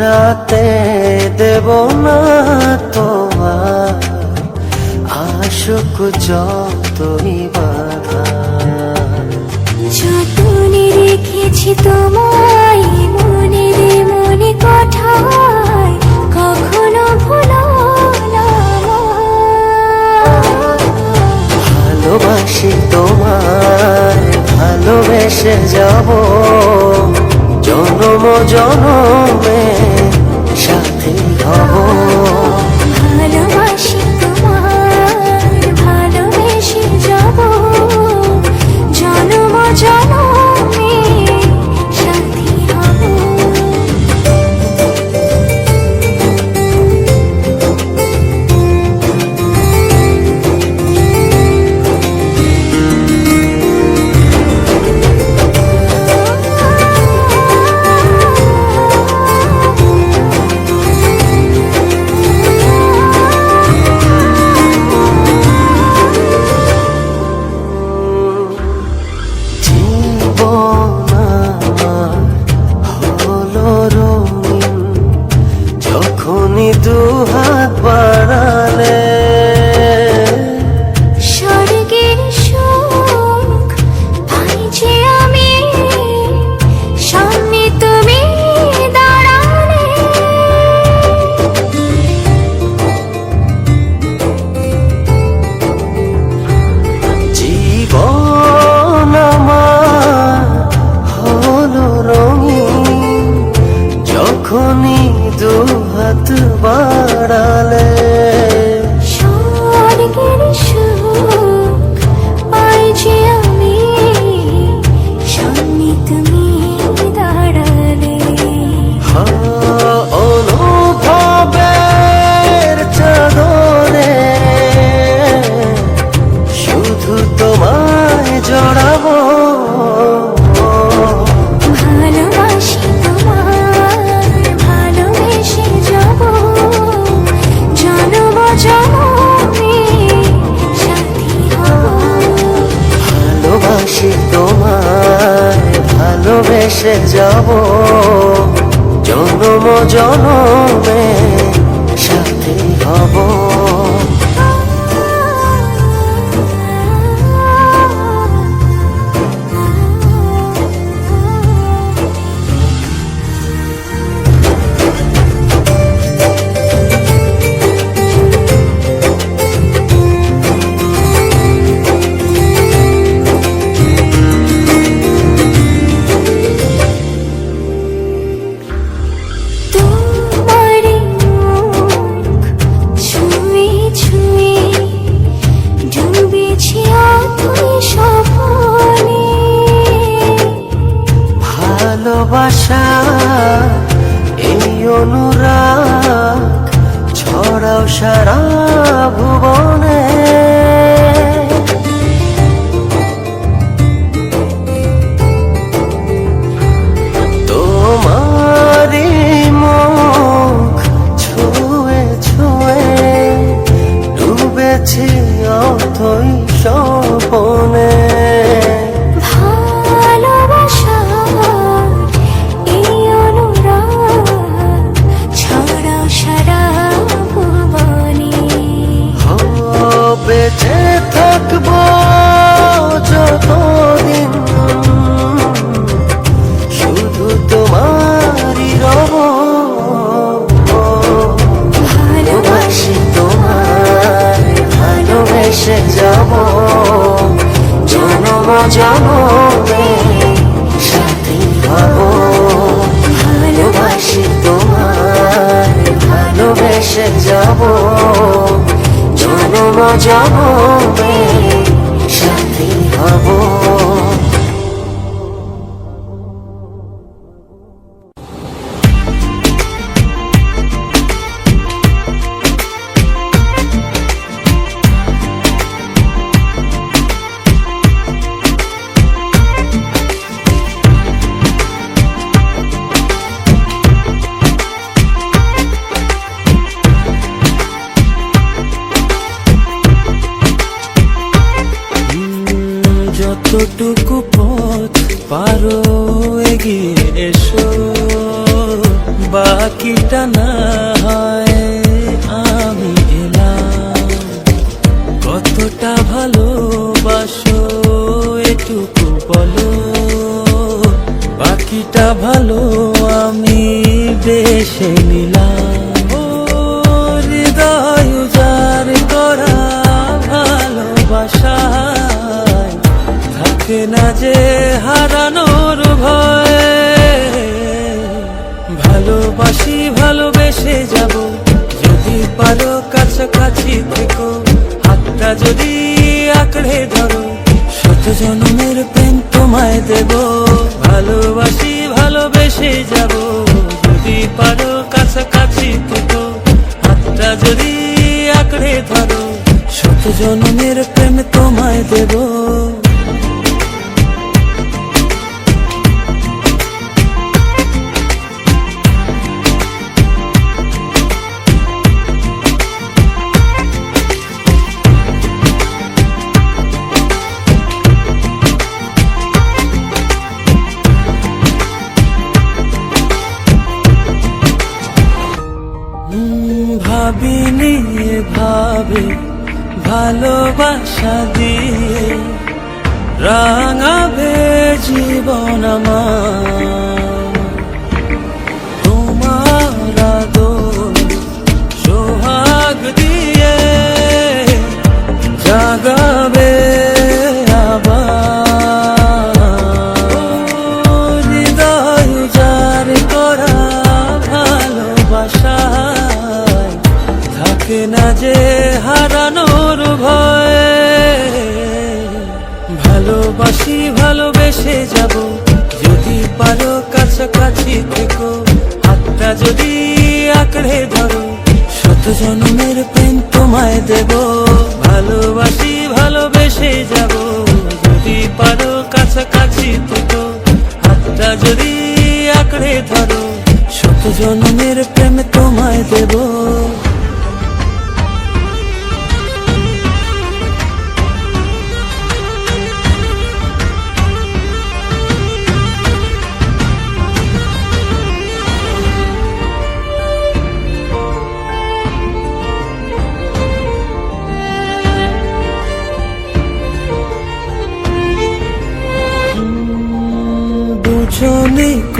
রাতে দেব না তোমার আশুক যতই বাধা যতনে রেখেছি তোমায় মনে রে মনে কোঠায় কখনো ভুলো ভালোবাসি তোমায় ভালোবেসে যাব। জনম জনমে সাথে হব। ভালোবাসি তোমার ভালোবেসে যাব। জনম জনম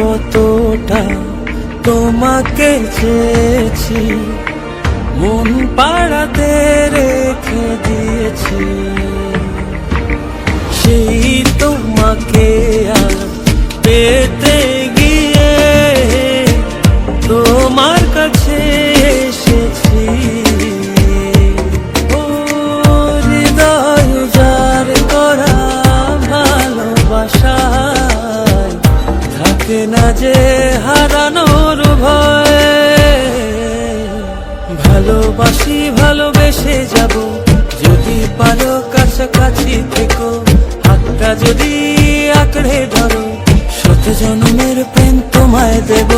কতটা তোমাকে চেয়েছি মন পাড়াতে রেখে দিয়েছি। সেই তোমাকে আর পেট না যে হারানোর ভয়। ভালোবাসি, ভালোবেসে যাব। যদি পারো কাছাকাছি থেকো, হাতটা যদি আঁকড়ে ধরো শত জনমের প্রেম তোমায় দেব।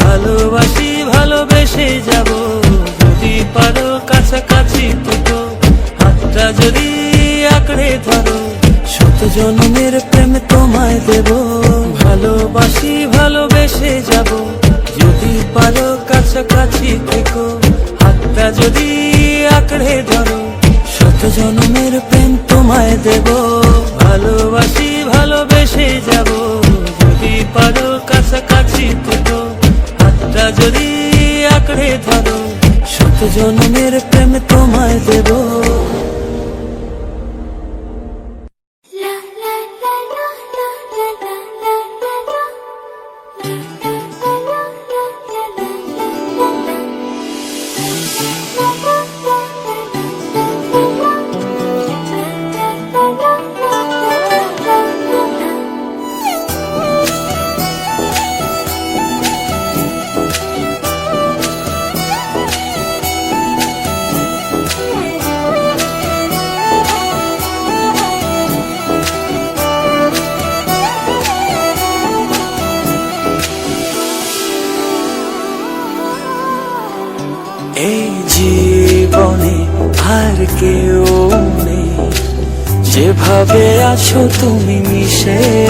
ভালোবাসি, ভালোবেসে যাব। যদি পারো কাছাকাছি থেকো, হাতটা যদি আঁকড়ে ধরো শত জনমের প্রেম তোমায় দেব। ভালোবাসি খুশি থেকো হাতটা যদি আঁকড়ে ধরো শত জনমের প্রেম তোমায় দেব ভালোবাসি ভালোবেসে যাব যদি পারো কাছাকাছি থেকো হাতটা যদি আঁকড়ে ধরো শত জনমের প্রেম তোমায় দেবো তুমি মিশে।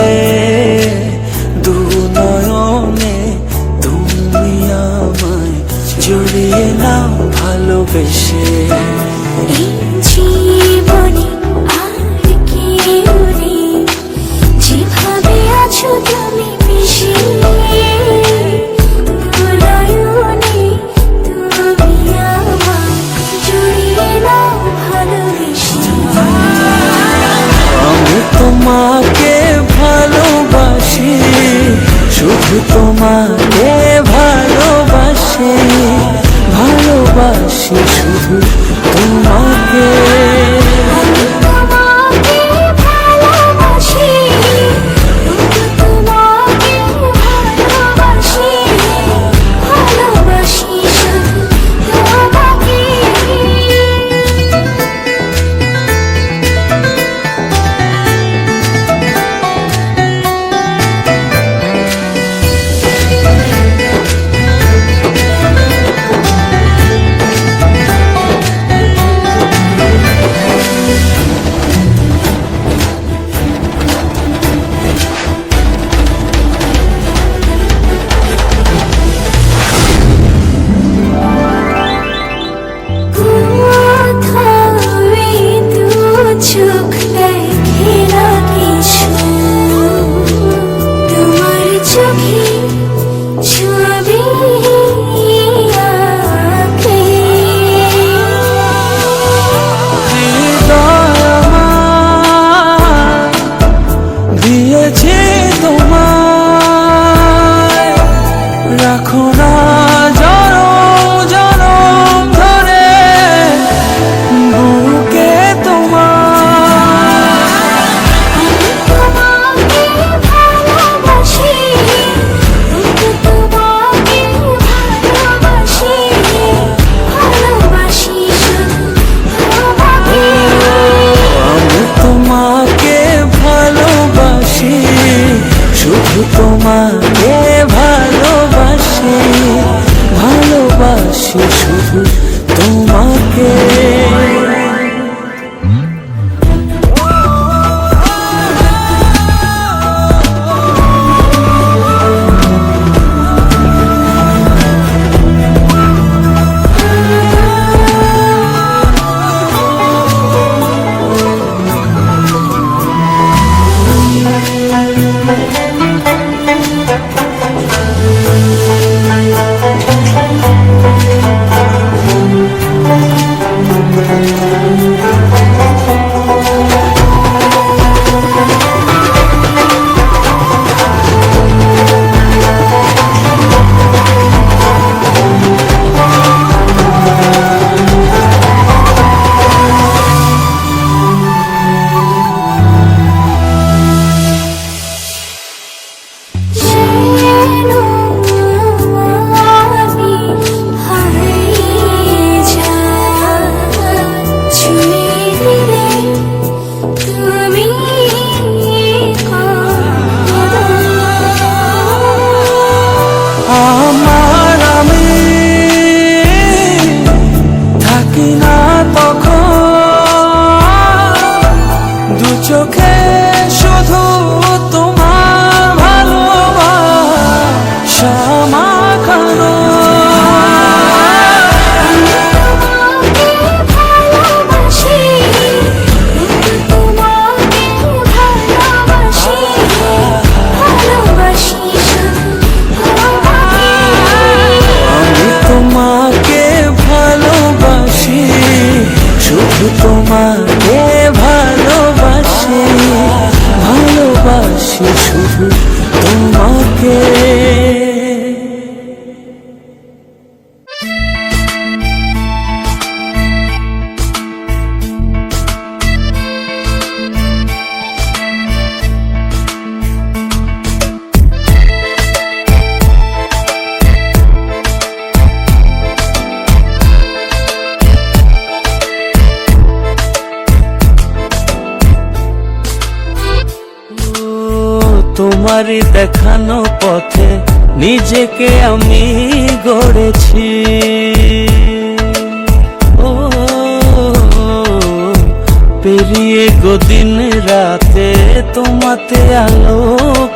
পেরিয়ে গদিন রাতে তোমাতে আলো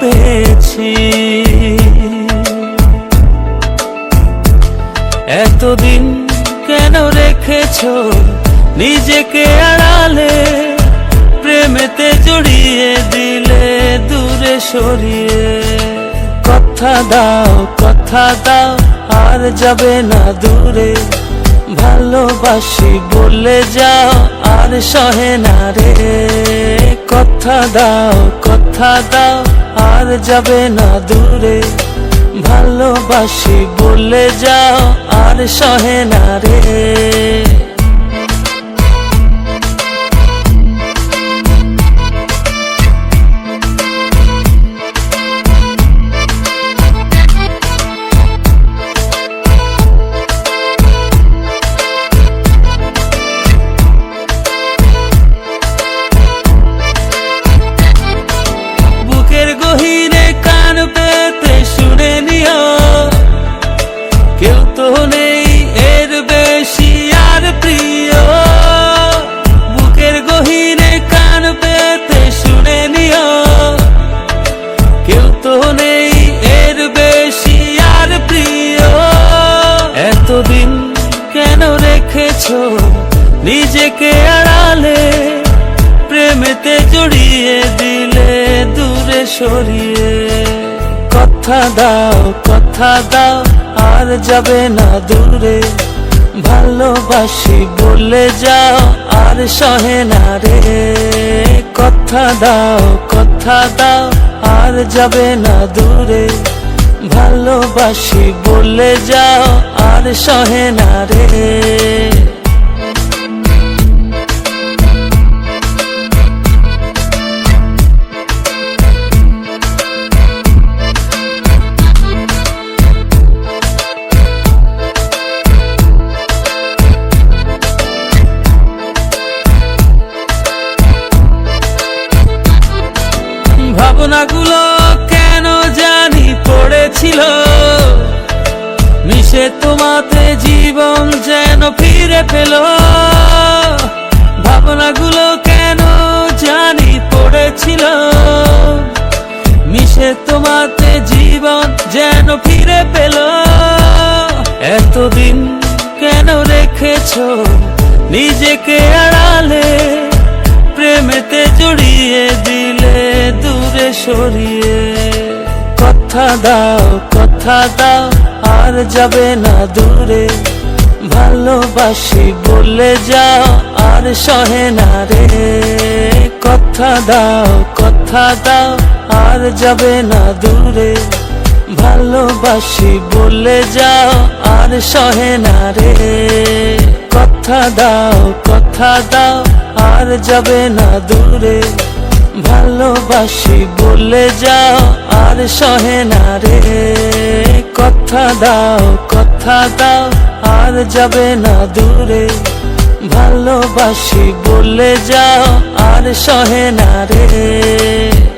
পেয়েছি। এতদিন কেন রেখেছো নিজেকে আড়ালে? প্রেমেতে জড়িয়ে দিলে দূরে সরিয়ে। কথা দাও কথা দাও, আর যাবে না দূরে। ভালোবাসি বলে যাও, আর সহে না রে। কথা দাও কথা দাও, আর যাবে না দূরে। ভালোবাসি বলে যাও, আর সহে না রে। দূরে ভালোবাসি বলে যাও আর সহে না রে। কথা দাও কথা দাও, আর যাবে না দূরে। ভালোবাসি বলে যাও আর সহে না রে। জীবন যেন ফিরে পেল। ভাবনাগুলো কেন জানি পড়েছিল। মিশে তোমাতে জীবন যেন ফিরে পেল। এতদিন কেন রেখেছো নিজেকে আড়ালে? প্রেমেতে জড়িয়ে দিলে দূরে সরিয়ে। কথা দাও কথা দাও আর যাবে না দূরে। ভালোবাসি বলে যাও, আর সহে না রে। কথা দাও কথা দাও, আর যাবে না দূরে। ভালোবাসি বলে যাও, আর সহে না রে। কথা দাও কথা দাও, আর যাবে না দূরে। ভালোবাসি বলে যাও, আর সহে না রে। কথা দাও কথা দাও, আর যাবে না দূরে। ভালোবাসি বলে যাও, আর সহে না রে।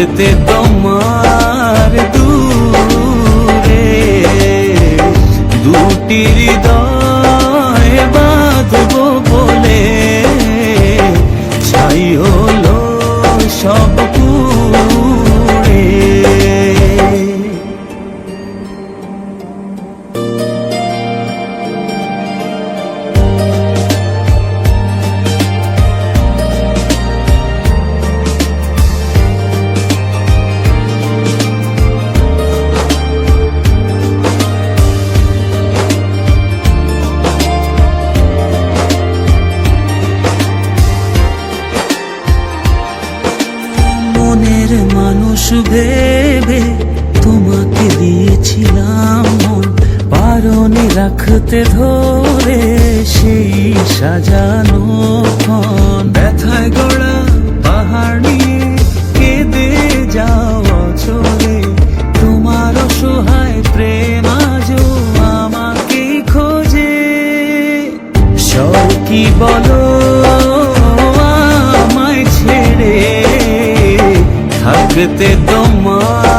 j'étais dans mon সাজানো ব্যথায় গড়া পাহাড় কেঁদে যাও তোমার খোঁজে। বলো আমায় ছেড়ে থাকতে তোমার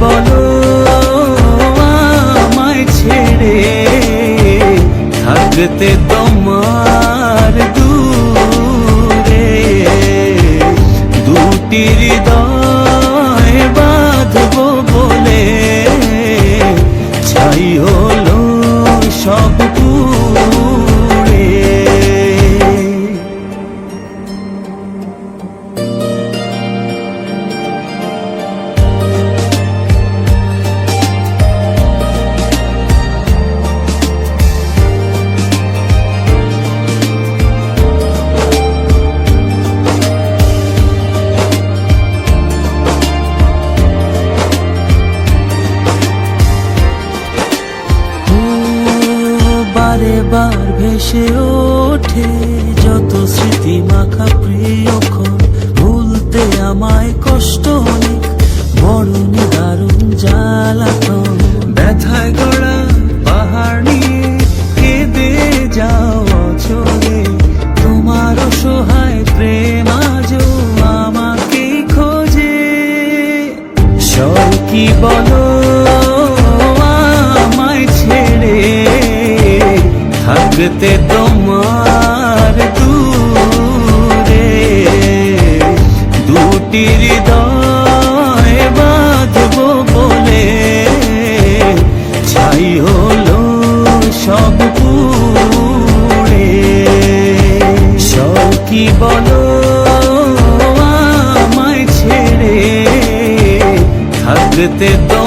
বলো আমায় ছেড়ে থাকতে তোমার বলো? আমায় ছেড়ে থাকতে তোমার থাকতে তোমার